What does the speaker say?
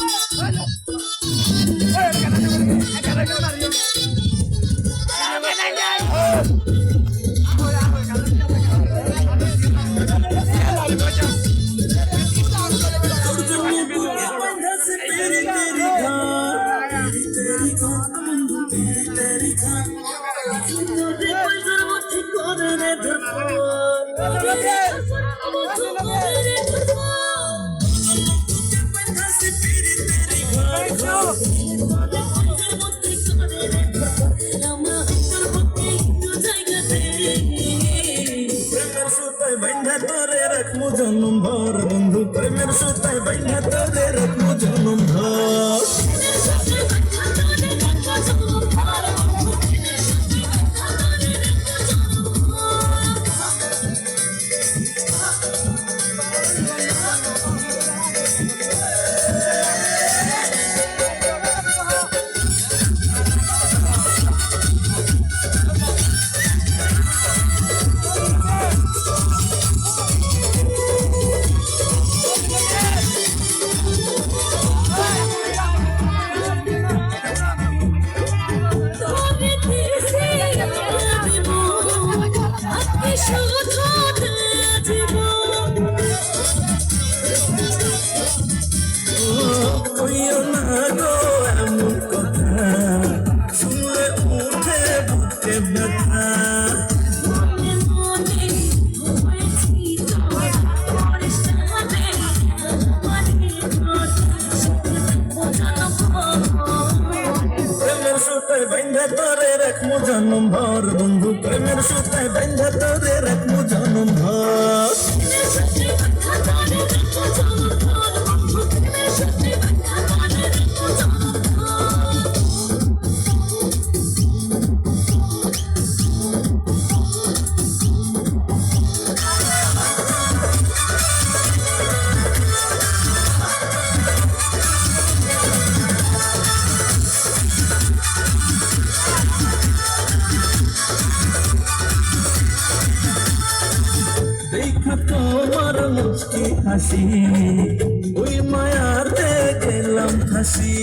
প্রেমের সুতায় বাইন্ধা তোরে রাখমু জন্ম ভর বন্ধু। প্রেমের সুতায় বাইন্ধা তোরে কইও না গো। এমন বাইন্ধা তোরে রাখমু জনম ভর বন্ধু প্রেমের সুতায় বেঁধে তোরে রাখমু জনম ভর দেখা তোমার মুষ্টি হাসি ওই মায়াতে গেলাম ফাঁসি।